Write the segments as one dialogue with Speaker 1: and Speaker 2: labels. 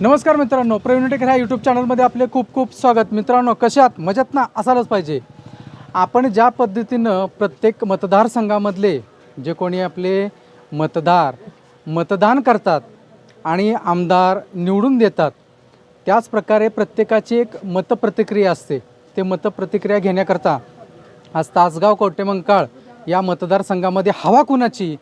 Speaker 1: नमस्कार मित्रांनो प्रेवनिटेक ह्या यूट्यूब चॅनलमध्ये आपले खूप खूप स्वागत. मित्रांनो कशात मजेत ना? असायलाच पाहिजे. आपण ज्या पद्धतीनं प्रत्येक मतदारसंघामधले जे कोणी आपले मतदार मतदान करतात आणि आमदार निवडून देतात त्याच प्रकारे प्रत्येकाची एक मतप्रतिक्रिया असते. ते मतप्रतिक्रिया घेण्याकरता आज तासगाव कोटेमंकाळ या मतदारसंघामध्ये हवा कुणाची?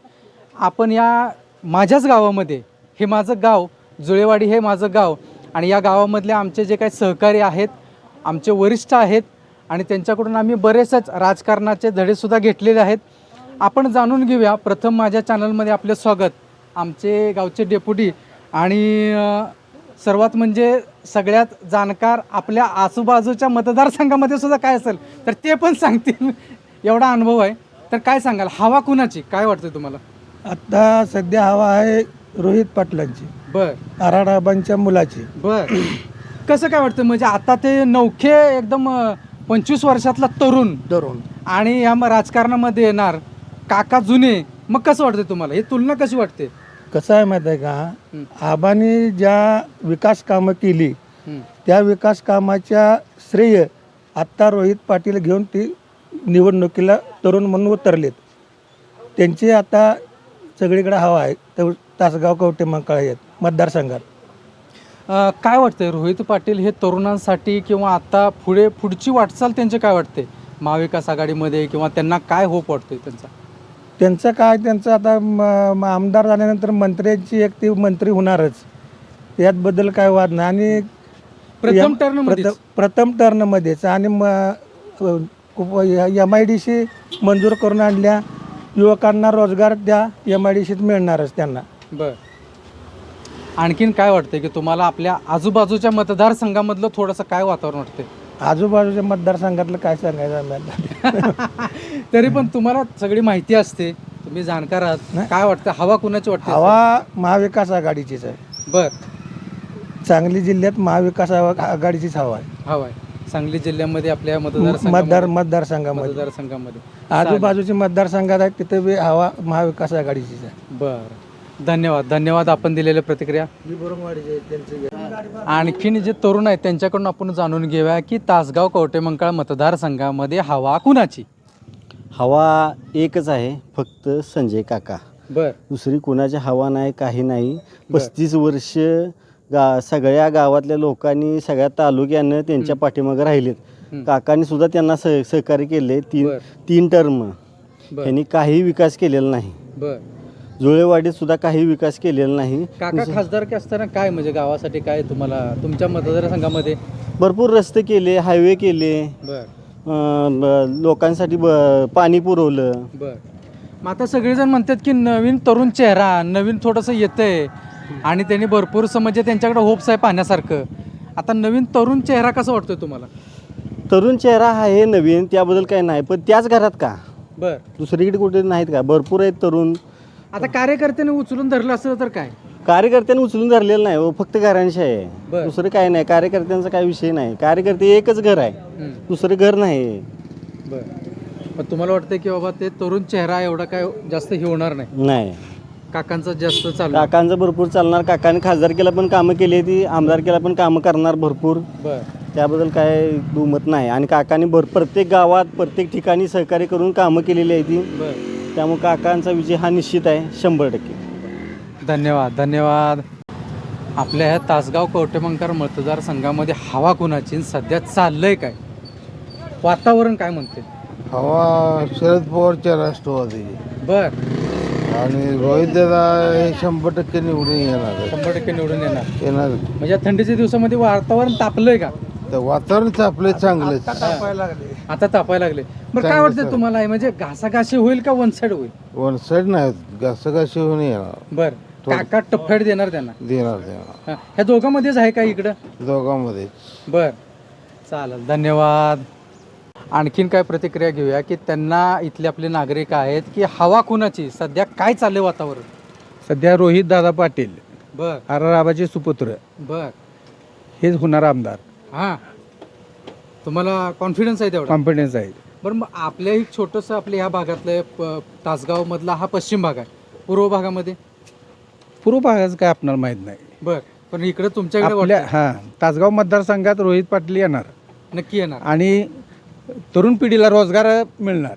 Speaker 1: आपण या माझ्याच गावामध्ये हे माझं गाव जुळेवाडी हे माझं गाव. आणि या गावामधले आमचे जे काही सहकारी आहेत आमचे वरिष्ठ आहेत आणि त्यांच्याकडून आम्ही बरेचच राजकारणाचे धडेसुद्धा घेतलेले आहेत. आपण जाणून घेऊया प्रथम माझ्या चॅनलमध्ये आपले स्वागत. आमचे गावचे डेप्युटी आणि सर्वात म्हणजे सगळ्यात जाणकार आपल्या आजूबाजूच्या मतदारसंघामध्ये सुद्धा काय असेल तर ते पण सांगतील. एवढा अनुभव आहे. तर काय सांगाल? हवा कुणाची? काय वाटतं तुम्हाला?
Speaker 2: आत्ता सध्या हवा आहे रोहित पाटलांची.
Speaker 1: बर.
Speaker 2: आराडाबांच्या मुलाची.
Speaker 1: बर. कसं काय वाटतं? म्हणजे आता ते नौखे एकदम पंचवीस वर्षातला तरुण.
Speaker 2: धरून
Speaker 1: आणि या म- राजकारणामध्ये येणार काका जुने मग कसं वाटतं तुम्हाला? ही तुलना कशी वाटते?
Speaker 2: कसं आहे माहीत आहे
Speaker 1: हं.
Speaker 2: का आबांनी ज्या विकास कामं केली
Speaker 1: हं.
Speaker 2: त्या विकास कामाच्या श्रेय आत्ता रोहित पाटील घेऊन ती निवडणुकीला तरुण म्हणून उतरलेत. त्यांची आता सगळीकडे हवा आहे. तर तासगाव कवटे मंकाळ आहेत. मतदारसंघात.
Speaker 1: अ, काय वाटतंय? रोहित पाटील हे तरुणांसाठी किंवा आता पुढे पुढची वाटचाल त्यांचे काय वाटते? महाविकास आघाडीमध्ये किंवा त्यांना काय होप वाटतोय त्यांचा?
Speaker 2: त्यांचं काय? त्यांचं आता म- म- आमदार झाल्यानंतर मंत्र्यांची एक ती मंत्री होणारच. यातबद्दल काय वाद नाही. आणि
Speaker 1: प्रथम टर्न
Speaker 2: प्रथम प्रथम टर्नमध्येच. आणि एम आय डी सी मंजूर करून आणल्या. युवकांना रोजगार त्या एम आय डी सीत मिळणारच त्यांना.
Speaker 1: बर. आणखीन काय वाटतंय की तुम्हाला आपल्या आजूबाजूच्या मतदारसंघामधलं थोडंसं काय वातावरण वाटतंय?
Speaker 2: आजूबाजूच्या मतदारसंघातलं काय सांगायचं आम्हाला
Speaker 1: तरी पण तुम्हाला सगळी माहिती असते तुम्ही जाणकार आहात. काय वाटतं हवा कुणाची वाटते?
Speaker 2: हवा महाविकास आघाडीचीच आहे.
Speaker 1: बर.
Speaker 2: सांगली जिल्ह्यात महाविकास आवा- आघाडीचीच हवा आहे.
Speaker 1: हवा आहे. सांगली जिल्ह्यामध्ये आपल्या मतदारसंघामध्ये
Speaker 2: मतदार मतदारसंघामध्ये.
Speaker 1: मतदारसंघामध्ये.
Speaker 2: आजूबाजूचे मतदारसंघात आहेत तिथे बी हवा महाविकास आघाडीचीच आहे.
Speaker 1: बर. धन्यवाद. धन्यवाद आपण दिलेल्या प्रतिक्रिया. आणखीन जे तरुण आहेत त्यांच्याकडून आपण जाणून घेऊया की तासगाव कवटेमंकाळ मतदारसंघामध्ये हवा कुणाची?
Speaker 3: हवा एकच आहे फक्त संजय काका.
Speaker 1: बर.
Speaker 3: दुसरी कोणाची हवा नाही काही नाही. पस्तीस वर्ष गा सगळ्या गावातल्या लोकांनी सगळ्या तालुक्यानं त्यांच्या पाठीमागे राहिलेत. काकांनी सुद्धा त्यांना सह सहकार्य केले तीन. तीन टर्म त्यांनी काही विकास केलेला नाही.
Speaker 1: बर.
Speaker 3: जुळेवाडीत सुद्धा काही विकास केलेला नाही.
Speaker 1: काका खासदारकी असताना काय म्हणजे गावासाठी काय तुम्हाला तुमच्या मतदारसंघामध्ये?
Speaker 3: भरपूर रस्ते केले हायवे केले.
Speaker 1: बर.
Speaker 3: अं, ब- लोकांसाठी ब पाणी पुरवलं.
Speaker 1: बर. मग आता सगळेजण म्हणतात की नवीन तरुण चेहरा नवीन थोडंसं येतंय. आणि त्यांनी भरपूरसं म्हणजे त्यांच्याकडे होप्स आहे पाहण्यासारखं. आता नवीन तरुण चेहरा कसा वाटतोय तुम्हाला?
Speaker 3: तरुण चेहरा आहे नवीन त्याबद्दल काही नाही. पण त्याच घरात का?
Speaker 1: बर.
Speaker 3: दुसरीकडे कुठे नाहीत का? भरपूर आहेत तरुण.
Speaker 1: आता कार्यकर्त्याने उचलून धरलं असलं तर काय?
Speaker 3: कार्यकर्त्यांनी उचलून धरलेलं नाही हो, फक्त घरांशी आहे.
Speaker 1: बर.
Speaker 3: दुसरं काही नाही कार्यकर्त्यांचा काही विषय नाही. कार्यकर्ते एकच घर आहे.
Speaker 1: हम्म.
Speaker 3: दुसरं घर नाही.
Speaker 1: बर. तुम्हाला वाटतं की बाबा ते तरुण चेहरा एवढा काय जास्त हे होणार नाही?
Speaker 3: नाही.
Speaker 1: काकांचं जास्त चालू
Speaker 3: काकांचं भरपूर चालणार. काकांनी खासदारकीला पण कामं केली ती आमदारकीला पण कामं करणार भरपूर.
Speaker 1: बर.
Speaker 3: त्याबद्दल काय दुमत नाही. आणि काकांनी भर प्रत्येक गावात प्रत्येक ठिकाणी सहकार्य करून कामं केलेली आहे ती.
Speaker 1: बर.
Speaker 3: त्यामुळे काकांचा विजय हा निश्चित आहे शंभर टक्के.
Speaker 1: धन्यवाद धन्यवाद. आपल्या ह्या तासगाव कवटेमंकर मतदारसंघामध्ये हवा कुणाची सध्या चाललंय काय? वातावरण काय म्हणते?
Speaker 4: हवा शरद पवारच्या राष्ट्रवादी.
Speaker 1: बर.
Speaker 4: आणि रोहित दादा हे शंभर टक्के निवडून येणार.
Speaker 1: शंभर टक्के निवडून येणार.
Speaker 4: येणार.
Speaker 1: म्हणजे थंडीच्या दिवसामध्ये वातावरण तापलंय का?
Speaker 4: तर वातावरण आपले चांगलेच.
Speaker 1: आता तापायला लागले. बरं काय
Speaker 4: चांगलं
Speaker 1: वाटतं. तुम्हाला? हे म्हणजे घासाघाशी होईल का वन साईड होईल?
Speaker 4: वन साईड नाही घासाघाशी होऊन येणार.
Speaker 1: बर काका टप्प्यात देणार त्यांना.
Speaker 4: देणार देणार.
Speaker 1: हा, ह्या दोघांमध्येच आहे का इकडं?
Speaker 4: दोघांमध्ये
Speaker 1: बर. चालेल धन्यवाद. आणखीन काय प्रतिक्रिया घेऊया की त्यांना इथले आपले नागरिक आहेत की हवा कुणाची? सध्या काय चाललंय वातावरण?
Speaker 2: सध्या रोहित दादा पाटील
Speaker 1: बर.
Speaker 2: आराबाचे सुपुत्र.
Speaker 1: बर.
Speaker 2: हेच होणार आमदार.
Speaker 1: हां. तुम्हाला कॉन्फिडन्स आहे तेवढा?
Speaker 2: कॉन्फिडन्स आहे.
Speaker 1: बरं मग आपल्या एक छोटंसं आपल्या ह्या भागातलं प- तासगावमधला हा पश्चिम भाग आहे. पूर्व भागामध्ये?
Speaker 2: पूर्व भागाचं काय आपणाला माहीत नाही.
Speaker 1: बर पण इकडे तुमच्याकडे
Speaker 5: आपल्या
Speaker 1: वाटतंय.
Speaker 5: हां तासगाव मतदारसंघात रोहित पाटील येणार.
Speaker 1: नक्की येणार.
Speaker 5: आणि तरुण पिढीला रोजगार मिळणार.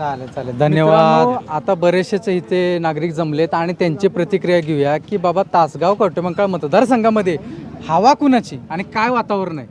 Speaker 1: चालेल चालेल. धन्यवाद. आता बरेचसेच इथे नागरिक जमलेत आणि त्यांची प्रतिक्रिया घेऊया की बाबा तासगाव कवटेमंकाळ मतदारसंघामध्ये हवा कुणाची आणि काय वातावरण आहे?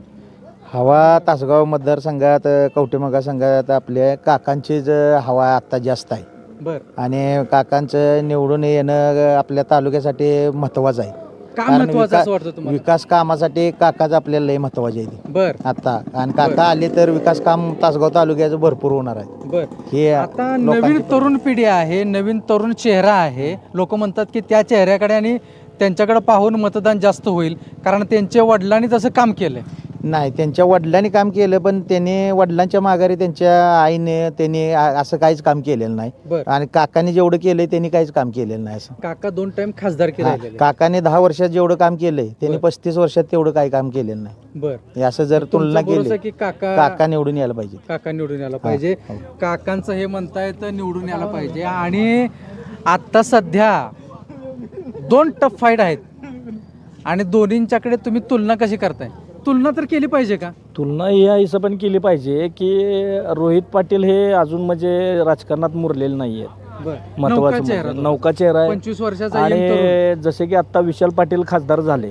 Speaker 6: हवा तासगाव मतदारसंघात कवटेमंगा संघात आपल्या काकांचीच हवा आत्ता जास्त आहे.
Speaker 1: बर.
Speaker 6: आणि काकांचं निवडून येणं आपल्या तालुक्यासाठी महत्त्वाचं आहे. कारण
Speaker 1: महत्वाचं
Speaker 6: विका-
Speaker 1: असं वाटतं तुम्हाला?
Speaker 6: विकास कामासाठी काकाच आपल्याला लय महत्त्वाचे आहे
Speaker 1: बर.
Speaker 6: आता आणि काका आले तर विकास काम तासगाव तालुक्याचं भरपूर होणार आहे.
Speaker 1: बर.
Speaker 6: हे
Speaker 1: आता
Speaker 6: लोकांची
Speaker 1: नवीन तरुण पिढी आहे नवीन तरुण चेहरा आहे. लोक म्हणतात की त्या चेहऱ्याकडे आणि त्यांच्याकडे पाहून मतदान जास्त होईल कारण त्यांच्या वडिलांनी तसं काम केलंय.
Speaker 6: नाही त्यांच्या वडिलांनी काम केलं पण त्यांनी वडिलांच्या माघारी त्यांच्या आईने त्यांनी आ- असं काहीच काम केलेलं नाही.
Speaker 1: बर.
Speaker 6: आणि काकाने जेवढं केलंय त्यांनी काहीच काम केलेलं नाही असं.
Speaker 1: काका दोन टाइम खासदारकी
Speaker 6: हा,
Speaker 1: राहिलेले
Speaker 6: काकाने दहा वर्षात जेवढं काम केलंय त्यांनी
Speaker 1: बर.
Speaker 6: पस्तीस वर्षात तेवढं काही काम केलेलं नाही.
Speaker 1: बर.
Speaker 6: हे असं जर तुलना
Speaker 1: भरोसा
Speaker 6: केली
Speaker 1: की काका
Speaker 6: काका निवडून यायला पाहिजे.
Speaker 1: काका निवडून यायला पाहिजे.
Speaker 6: हो.
Speaker 1: काकांचं हे म्हणताय तर निवडून यायला पाहिजे. आणि आता सध्या दोन टफ फाईट आहेत. आणि दोन्हींच्याकडे तुम्ही तुलना कशी करताय? तुलना तर केली पाहिजे का?
Speaker 7: तुलना या हिशोबाने केली पाहिजे की रोहित पाटील हे अजून म्हणजे राजकारणात मुरलेले नाही आहेत
Speaker 1: नौका
Speaker 7: महत्वाचं म्हणजे. नौका चेहरा आहे.
Speaker 1: पंचवीस वर्षाचा young तरुण.
Speaker 7: आणि जसे की आता विशाल पाटील खासदार झाले.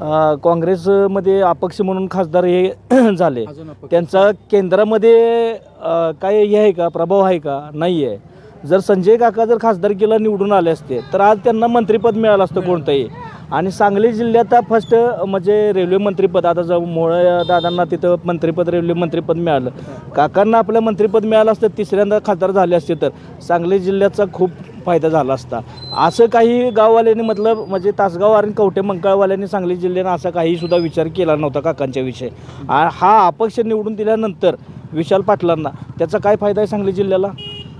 Speaker 7: अं, काँग्रेसमध्ये अपक्ष म्हणून खासदार हे झाले.
Speaker 1: अजून अपक्ष.
Speaker 7: त्यांचा केंद्रामध्ये अं, काय हे आहे का? प्रभाव आहे का? नाही आहे जर संजय काका जर खासदारकीला निवडून आले असते तर आज त्यांना मंत्रिपद मिळालं असतं कोणतंही. आणि सांगली जिल्ह्यात फर्स्ट म्हणजे रेल्वे मंत्रिपद आता जाऊ मोळ दादांना तिथं मंत्रिपद रेल्वे मंत्रिपद मिळालं. काकांना आपलं मंत्रिपद मिळालं असतं तिसऱ्यांदा खासदार झाले असते तर सांगली जिल्ह्याचा खूप फायदा झाला असता. असं काही गाववाल्यांनी मतलब म्हणजे तासगाव आणि कवटे मंकाळवाल्यांनी सांगली जिल्ह्यानं असा काहीसुद्धा विचार केला नव्हता काकांच्या विषयी. हा अपक्ष निवडून दिल्यानंतर विशाल पाटलांना त्याचा काय फायदा आहे सांगली जिल्ह्याला?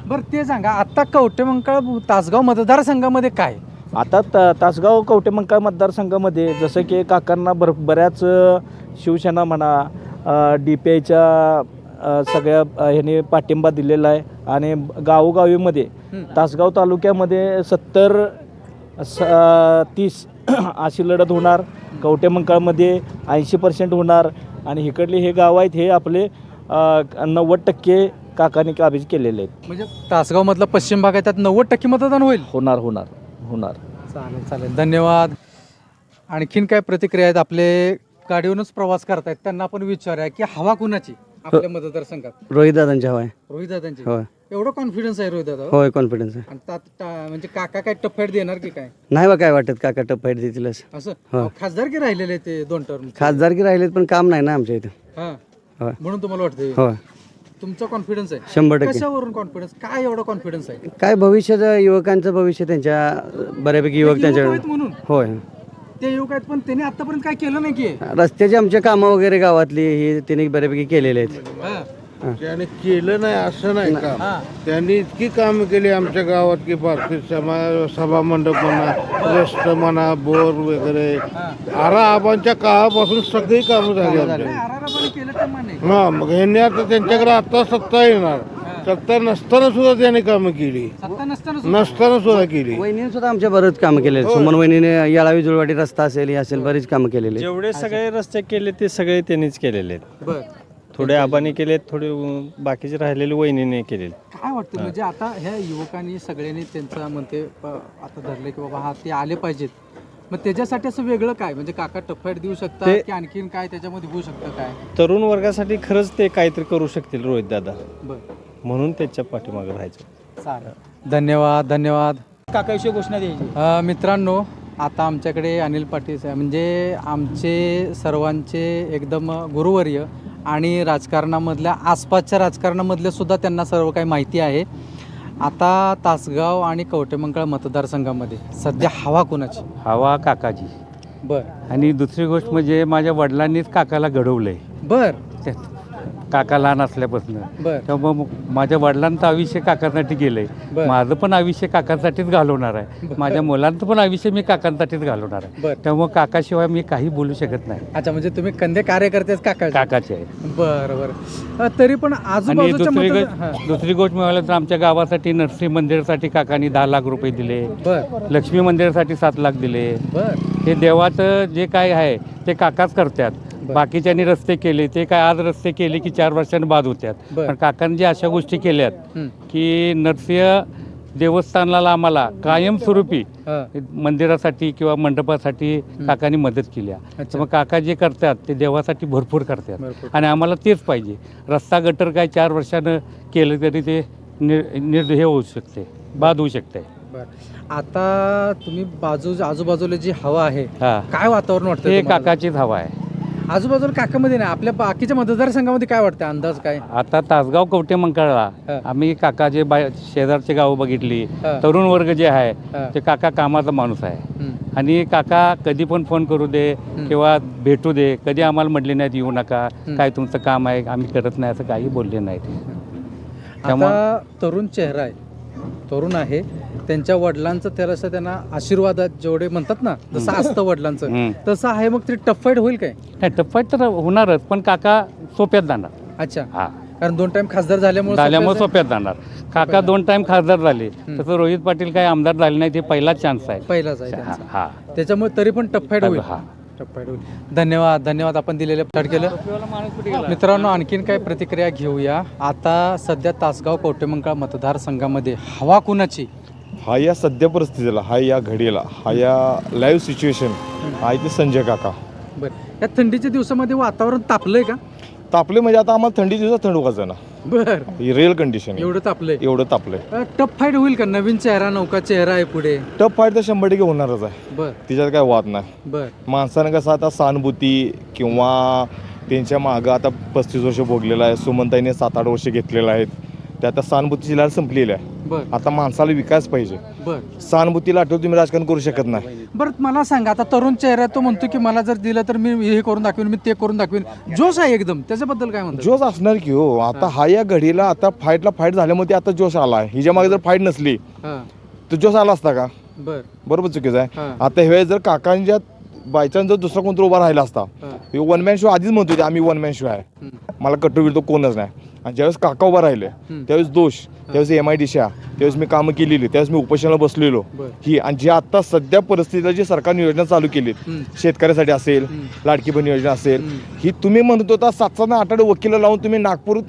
Speaker 1: बरं ते सांगा आता कवटेमंकाळ तासगाव मतदारसंघामध्ये काय?
Speaker 7: आता त तासगाव कवटेमंकाळ मतदारसंघामध्ये जसं की काकांना भर बऱ्याच अ, शिवसेना म्हणा डी पी आयच्या सगळ्या अ, ह्याने पाठिंबा दिलेला आहे. आणि गावोगावीमध्ये. तासगाव तालुक्यामध्ये सत्तर स अ, तीस अशी लढत होणार. कवटेमंकाळमध्ये ऐंशी पर्सेंट होणार. आणि इकडले हे गाव आहेत हे आपले अ, नव्वद टक्के काकाने काबीज केलेले आहेत.
Speaker 1: म्हणजे तासगाव मधला पश्चिम भाग आहे त्यात नव्वद टक्के मतदान होईल?
Speaker 7: होणार होणार होणार.
Speaker 1: चालेल चालेल. धन्यवाद. आणखीन काय प्रतिक्रिया आहेत? आपले गाडीवरूनच प्रवास करतायत. त्यांना आपण विचारूया की हवा कुणाची आपल्या मतदारसंघात?
Speaker 8: रोहित दादांच्या हवाय
Speaker 1: रोहित दादांची
Speaker 8: होय.
Speaker 1: एवढं कॉन्फिडन्स आहे रोहित दादा
Speaker 8: होय कॉन्फिडन्स आहे.
Speaker 1: आणि ता- म्हणजे काका काय टप्प्यात देणार की काय?
Speaker 8: नाही बा काय वाटत काका टप फाईट देतीलच.
Speaker 1: असं?
Speaker 8: हो.
Speaker 1: अहो, खासदार की राहिलेले ते दोन टर्म
Speaker 8: खासदारकी राहिलेत पण काम नाही ना आमच्या इथं.
Speaker 1: हा.
Speaker 8: होय.
Speaker 1: म्हणून तुम्हाला वाटतं
Speaker 8: होय.
Speaker 1: तुमचा कॉन्फिडन्स आहे.
Speaker 8: शंभर टक्के.
Speaker 1: कशावरून कॉन्फिडन्स काय एवढा कॉन्फिडन्स आहे?
Speaker 8: काय भविष्याचं युवकांचं भविष्य त्यांच्या बऱ्यापैकी युवक
Speaker 1: युवक
Speaker 8: त्यांच्या
Speaker 1: आहेत म्हणून.
Speaker 8: होय.
Speaker 1: ते युवक आहेत पण त्यांनी आतापर्यंत काय केलं नाही की
Speaker 8: रस्त्याची आमच्या कामं वगैरे गावातली ही त्यांनी बऱ्यापैकी केलेले आहेत.
Speaker 4: त्याने केलं नाही असं नाही का
Speaker 1: हा.
Speaker 4: त्यांनी इतकी कामं केली आमच्या गावात की भारतीय सभा सभा मंडप म्हणा रस्त म्हणा बोर वगैरे. आरा आबांच्या काळापासून सगळी कामं झाली आमच्या.
Speaker 1: केलं.
Speaker 4: हा मग ह्यांनी आता त्यांच्याकडे आता सत्ता येणार. सत्ता नसताना सुद्धा त्यांनी कामं केली.
Speaker 1: सत्ता नसताना सुद्धा.
Speaker 4: नसताना सुद्धा केली.
Speaker 8: वहिनीने सुद्धा आमच्या बरेच कामं केलेले सुमन वहिनीने याळावी जुळवाडी रस्ता असेल हे असेल बरीच कामं केलेली.
Speaker 9: जेवढे सगळे रस्ते केले ते सगळे त्यांनीच केलेले आहेत.
Speaker 1: बर.
Speaker 9: थोडे आबाने केलेत थोडे अं, बाकीचे राहिलेले वहिनीने केलेले.
Speaker 1: काय वाटतं म्हणजे आता ह्या युवकांनी सगळ्यांनी त्यांचा म्हणते प- आता धरले की बाबा हा ते आले पाहिजेत. मग त्याच्यासाठी असं वेगळं काय? म्हणजे काका टप्प्यात देऊ शकतात
Speaker 9: ते-
Speaker 1: की आणखीन काय त्याच्यामध्ये होऊ शकतं काय?
Speaker 9: तरुण वर्गासाठी खरंच ते काहीतरी करू शकतील रोहित दादा.
Speaker 1: बर.
Speaker 9: म्हणून त्याच्या पाठीमागे राहायचं.
Speaker 1: चालेल. धन्यवाद धन्यवाद.
Speaker 5: काकाविषयी घोषणा द्यायची.
Speaker 1: अ, मित्रांनो आता आमच्याकडे अनिल पाटील साहेब म्हणजे आमचे सर्वांचे एकदम गुरुवर्य आणि राजकारणामधल्या आसपासच्या राजकारणामधल्या सुद्धा त्यांना सर्व काही माहिती आहे. आता तासगाव आणि कवटेमंकाळ मतदारसंघामध्ये सध्या हवा कोणाची?
Speaker 10: हवा काकाची
Speaker 1: बर.
Speaker 10: आणि दुसरी गोष्ट म्हणजे माझ्या वडिलांनीच काकाला घडवलंय.
Speaker 1: बर.
Speaker 5: काका लहान असल्यापासून.
Speaker 1: बर.
Speaker 5: त्यामुळं मग माझ्या वडिलांचं आयुष्य काकांसाठी गेलंय.
Speaker 1: बर.
Speaker 5: माझं पण आयुष्य काकांसाठीच घालवणार आहे. माझ्या मुलांचं पण आयुष्य मी काकांसाठीच घालवणार आहे. त्यामुळं काकाशिवाय मी काही बोलू शकत नाही.
Speaker 1: अच्छा म्हणजे तुम्ही कंदे कार्यकर्तेच काका
Speaker 5: काकाचे आहे.
Speaker 1: बरं बरं. अ, तरी पण
Speaker 5: आणि
Speaker 1: आजूबाजूच्या
Speaker 5: दुसरी
Speaker 1: मतदार-
Speaker 5: गोष्ट. दुसरी गोष्ट मिळाली तर आमच्या गावासाठी नरसिंह मंदिरासाठी काकांनी दहा लाख रुपये दिले.
Speaker 1: बर.
Speaker 5: लक्ष्मी मंदिरासाठी सात लाख दिले.
Speaker 1: बर.
Speaker 5: हे देवाचं जे काय आहे ते काकाच करतात. बाकीच्यांनी रस्ते केले ते काय आज रस्ते केले की चार वर्षांनी बाद होत्यात. पण काकांनी जे अशा गोष्टी केल्यात. की नरसिंह देवस्थानाला आम्हाला कायमस्वरूपी. मंदिरासाठी किंवा मंडपासाठी काकांनी मदत केली. तर मग काका जे करतात ते देवासाठी भरपूर करतात. आणि आम्हाला तेच पाहिजे रस्ता गटर काय चार वर्षानं केलं तरी ते निर हे होऊ शकते बाद होऊ शकते
Speaker 1: आता तुम्ही बाजू आजूबाजूला जी हवा आहे काय वातावरण वाटतं
Speaker 5: हे? काकाचीच हवा आहे
Speaker 1: आजूबाजूला काकामध्ये नाही आपल्या बाकीच्या मतदारसंघामध्ये काय वाटतं? अंदाज काय?
Speaker 5: आता तासगाव कवटे मंकाळला. आम्ही काका जे बाय शेजारचे गावं बघितली. तरुण वर्ग जे आहे. ते काका कामाचा माणूस आहे. आणि काका कधी पण फोन करू दे किंवा भेटू दे कधी आम्हाला म्हटले नाहीत येऊ नका काय तुमचं काम आहे आम्ही करत नाही असं काही बोलले नाहीत. त्यामुळं-
Speaker 1: तरुण चेहरा आहे. तरुण आहे. त्यांच्या वडिलांचं त्याला असं त्यांना आशीर्वादात जेवढे म्हणतात ना जसं असतं वडिलांचं. तसं आहे मग ते टफ फाईट होईल काय?
Speaker 5: नाही टप्प्यात तर होणारच पण काका सोप्यात जाणार.
Speaker 1: अच्छा.
Speaker 5: हा.
Speaker 1: कारण दोन टाइम खासदार झाल्यामुळे
Speaker 5: झाल्यामुळे सोप्यात जाणार. काका दोन टाइम खासदार झाले. तसं रोहित पाटील काही आमदार झाले नाही ते पहिलाच चान्स आहे.
Speaker 1: पहिलाच आहे
Speaker 5: हा
Speaker 1: त्यांचा.
Speaker 5: हा.
Speaker 1: त्याच्यामुळे तरी पण टफ फाईट होईल.
Speaker 5: हा.
Speaker 1: धन्यवाद धन्यवाद आपण दिलेले स्टार्ट केलं. मित्रांनो आणखीन काय प्रतिक्रिया घेऊया? आता सध्या तासगाव कवटेमंकाळ मतदारसंघामध्ये हवा कुणाची?
Speaker 10: हा या सध्या परिस्थितीला हा या घडीला हा या लाईव्ह सिच्युएशन हा इथे संजय काका.
Speaker 1: बरं. या थंडीच्या दिवसामध्ये वातावरण तापलंय का?
Speaker 10: तापले म्हणजे आता आम्हाला थंडी दिवसात थंड वाजणं
Speaker 1: बर.
Speaker 10: ही रिअल कंडिशन
Speaker 1: एवढं तापलंय.
Speaker 10: एवढं तापलंय.
Speaker 1: टफ फाईट होईल का? नवीन चेहरा नौका चेहरा आहे पुढे.
Speaker 10: टफ फाईट तर शंभर टक्के होणारच आहे.
Speaker 1: बर.
Speaker 10: तिच्यात काय वाद नाही.
Speaker 1: बर.
Speaker 10: माणसानं कसं आता सहानुभूती किंवा त्यांच्या मागं आता पस्तीस वर्ष भोगलेलं आहे. सुमनताईने सात आठ वर्ष घेतलेलं आहेत. ते आता सहानुभूतीची लाट संपलेली आहे. आता माणसाला विकास पाहिजे.
Speaker 1: बर.
Speaker 10: सहानुभूतीला आठवून तुम्ही राजकारण करू शकत नाही.
Speaker 1: बरं मला सांगा आता तरुण चेहरा तो म्हणतो की मला जर दिलं तर मी हे करून दाखवीन मी ते करून दाखवीन. जोश आहे एकदम. त्याच्याबद्दल काय म्हणतो
Speaker 10: जोश असणार की हो. आता हा या घडीला आता फाईटला फाईट झाल्यामुळे आता जोश आला आहे. हिच्या मागे जर फाईट नसली तर जोश आला असता का?
Speaker 1: बर.
Speaker 10: बरोबर चुकीचं आहे. आता हे जर काकांच्या बायचान्स जर दुसरा कोणतरी उभा राहिला असता वन मॅन शो आधीच म्हणतो आम्ही वन मॅन शो आहे. मला कट्टू बिरतो कोणच नाही. आणि ज्यावेळेस काका उभा राहिले त्यावेळेस दोष त्यावेळेस एम आय डीशा त्यावेळेस मी कामं केलेली त्यावेळेस मी उपोषणाला बसलेलो. ही आणि जी आता सध्या परिस्थितीला जी सरकारने योजना चालू केलीत
Speaker 1: हं.
Speaker 10: शेतकऱ्यासाठी असेल लाडकी बहीण योजना असेल ही तुम्ही म्हणत होता सात सात आठ आठ वकील लावून तुम्ही नागपूर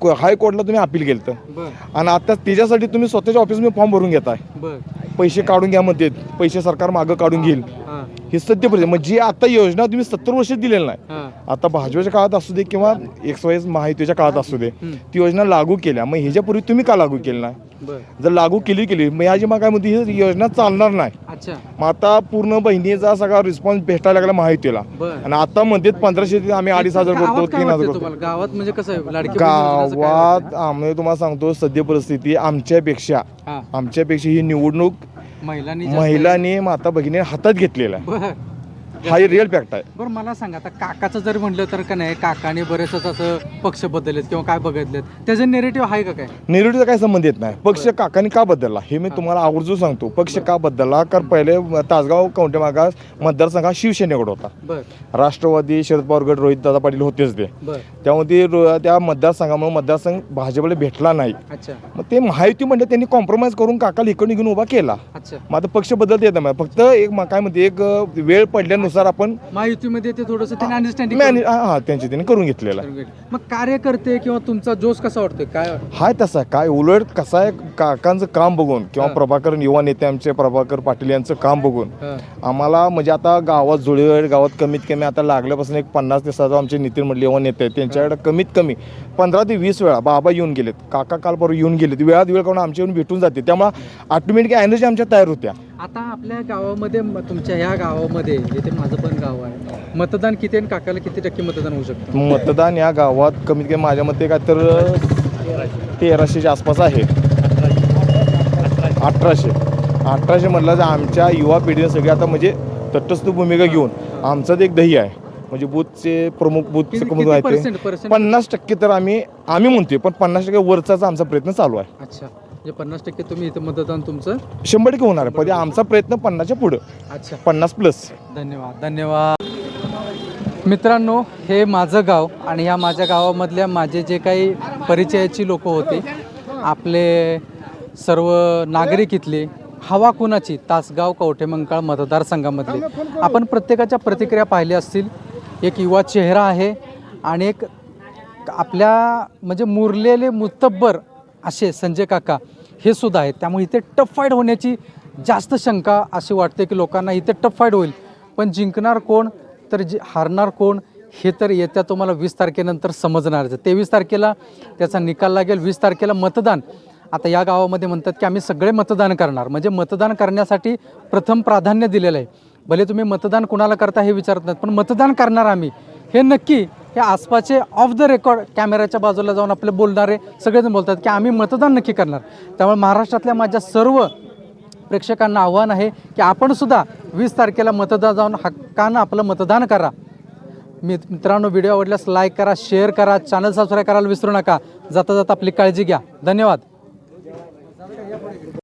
Speaker 10: को- हायकोर्टला तुम्ही अपील केलं
Speaker 1: बर.
Speaker 10: आणि आता त्याच्यासाठी तुम्ही स्वतःच्या ऑफिसमध्ये फॉर्म भरून घेताय.
Speaker 1: बर.
Speaker 10: पैसे काढून घ्या म्हणते पैसे सरकार मागं काढून घेईल.
Speaker 1: हां
Speaker 10: ही. सत्य परिस्थिती मग जी आता योजना तुम्ही सत्तर वर्ष दिलेली नाही.
Speaker 1: हां.
Speaker 10: आता भाजपच्या काळात असू दे किंवा एक्स वाय महायुतीच्या काळात असू दे. ती योजना लागू केल्या. मग ह्याच्यापूर्वी तुम्ही का लागू केली नाही?
Speaker 1: बर.
Speaker 10: जर लागू केली केली. मग ह्याची मग काय म्हणते ही योजना चालणार नाही.
Speaker 1: अच्छा.
Speaker 10: मग आता पूर्ण बहिणीचा सगळा रिस्पॉन्स भेटायला लागला महायुतीला.
Speaker 1: बर.
Speaker 10: आणि आता म्हणते पंधराशे ते आम्ही अडीच हजार करतो
Speaker 1: गावात काय
Speaker 10: तीन हजार
Speaker 1: वाटतंय
Speaker 10: करतो
Speaker 1: तुम्हाला? गावात म्हणजे कसं आहे? लाडकी बहीण योजनेचं काय
Speaker 10: गावात? आम्ही तुम्हाला सांगतो सध्या परिस्थिती आमच्यापेक्षा
Speaker 1: हां.
Speaker 10: आमच्यापेक्षा ही निवडणूक
Speaker 1: महिलांनी जास्त-
Speaker 10: महिलांनी माता भगिनी हातात घेतलेला आहे.
Speaker 1: बर.
Speaker 10: हा रिअल फॅक्ट आहे.
Speaker 1: बरं मला सांगा आता काकाचं जर म्हटलं तर का नाही काकाने बरेचच असं पक्ष बदललेत किंवा काय बघितलेत त्याचं नेरेटिव्ह आहे का काय?
Speaker 10: निवडीचा काही संबंध येत नाही. पक्ष काकांनी का बदलला? हे मी तुम्हाला आवर्जून सांगतो. पक्ष का बदलला? कारण पहिले तासगाव कवठे मागास मतदारसंघ हा शिवसेनेकडे होता.
Speaker 1: बर.
Speaker 10: राष्ट्रवादी शरद पवार गट रोहित दादा पाटील होतेच ते.
Speaker 1: बर.
Speaker 10: त्यामध्ये रो- त्या मतदारसंघामुळे मतदारसंघ भाजपला भेटला नाही.
Speaker 1: अच्छा.
Speaker 10: मग ते महायुती म्हणजे त्यांनी कॉम्प्रोमाइज करून काकाला इकडून घेऊन उभा केला.
Speaker 1: अच्छा.
Speaker 10: मग आता पक्ष बदलता येत नाही. फक्त एक म- काय म्हणते एक अ, वेळ पडल्यानुसार आपण
Speaker 1: महायुतीमध्ये ते थोडंसं अंडरस्टँडिंग
Speaker 10: मॅने- हा हा, त्यांची त्यांनी करून घेतलेला आहे.
Speaker 1: मग कार्यकर्ते किंवा तुमचा जोश कसा वाटतोय? काय
Speaker 10: हाय तसा काय उलट कसं आहे? काकांचं काम बघून किंवा
Speaker 1: हा.
Speaker 10: प्रभाकर युवा नेते आमचे प्रभाकर पाटील यांचं काम बघून
Speaker 1: हा.
Speaker 10: आम्हाला म्हणजे आता गावात जुळेवेळ गावात कमीत कमी आता लागल्यापासून एक पन्नास ते सहा आमचे नितीन मंडळी युवा नेते आहेत त्यांच्याकडे कमीत कमी पंधरा ते वीस वेळा बाबा येऊन गेलेत काका काल परवा येऊन गेलेत वेळात वेळ करून आमच्या येऊन भेटून जाते. त्यामुळे ऑटोमॅटिक एनर्जी आमच्या तयार होत्या.
Speaker 1: आता आपल्या गावामध्ये म- तुमच्या ह्या गावामध्ये जिथे माझं पण गाव आहे मतदान किती आणि काकाला किती टक्के मतदान होऊ शकतं?
Speaker 10: मतदान या गावात कमीत कमी माझ्या मते काय तर तेराशेच्या आसपास आहे. अठराशे. अठराशे म्हटलं तर आमच्या युवा पिढीने सगळे आता म्हणजे तटस्थ भूमिका घेऊन आमचं ते एक दही आहे. म्हणजे बूथचे प्रमुख बूथचे
Speaker 1: किती-
Speaker 10: आहेत ते? पन्नास टक्के तर आम्ही आम्ही म्हणतोय पण पन्नास टक्के वरचाच आमचा प्रयत्न चालू आहे.
Speaker 1: अच्छा. म्हणजे पन्नास टक्के तुम्ही इथं मतदान तुमचं.
Speaker 10: शंभर टक्के होणार आहे पण आमचा प्रयत्न पन्नासच्या पुढं.
Speaker 1: अच्छा.
Speaker 10: पन्नास प्लस.
Speaker 1: धन्यवाद. धन्यवाद. मित्रांनो हे माझं गाव आणि ह्या माझ्या गावामधल्या माझे जे काही परिचयाची लोक होते आपले सर्व नागरिक इथले हवा कुणाची? तासगाव कवठेमंकाळ मतदारसंघामधले आपण प्रत्येकाच्या प्रतिक्रिया पाहिल्या असतील. एक युवा चेहरा आहे आणि एक आपल्या म्हणजे मुरलेले मुतब्बर असे संजय काका हे सुद्धा आहेत. त्यामुळे इथे टफ फाईट होण्याची जास्त शंका अशी वाटते की लोकांना इथे टफ फाईट होईल. पण जिंकणार कोण? तर जे हारणार कोण? हे तर येत्या तुम्हाला वीस तारखेनंतर समजणारच तेवीस तारखेला त्याचा निकाल लागेल. वीस तारखेला मतदान. आता या गावामध्ये म्हणतात की आम्ही सगळे मतदान करणार. म्हणजे मतदान करण्यासाठी प्रथम प्राधान्य दिलेलं आहे. भले तुम्ही मतदान कुणाला करता हे विचारत नाहीत पण मतदान करणार आम्ही. हे नक्की हे आसपासचे ऑफ द रेकॉर्ड कॅमेऱ्याच्या बाजूला जाऊन आपले बोलणारे सगळेजण बोलतात की आम्ही मतदान नक्की करणार. त्यामुळे महाराष्ट्रातल्या माझ्या सर्व प्रेक्षकांना आव्हान आहे की आपणसुद्धा वीस तारखेला मतदान जाऊन हक्कानं आपलं मतदान करा. मित मित्रांनो व्हिडिओ आवडल्यास लाईक करा शेअर करा चॅनल सबस्क्राईब करायला विसरू नका. जाता जाता आपली काळजी घ्या. धन्यवाद.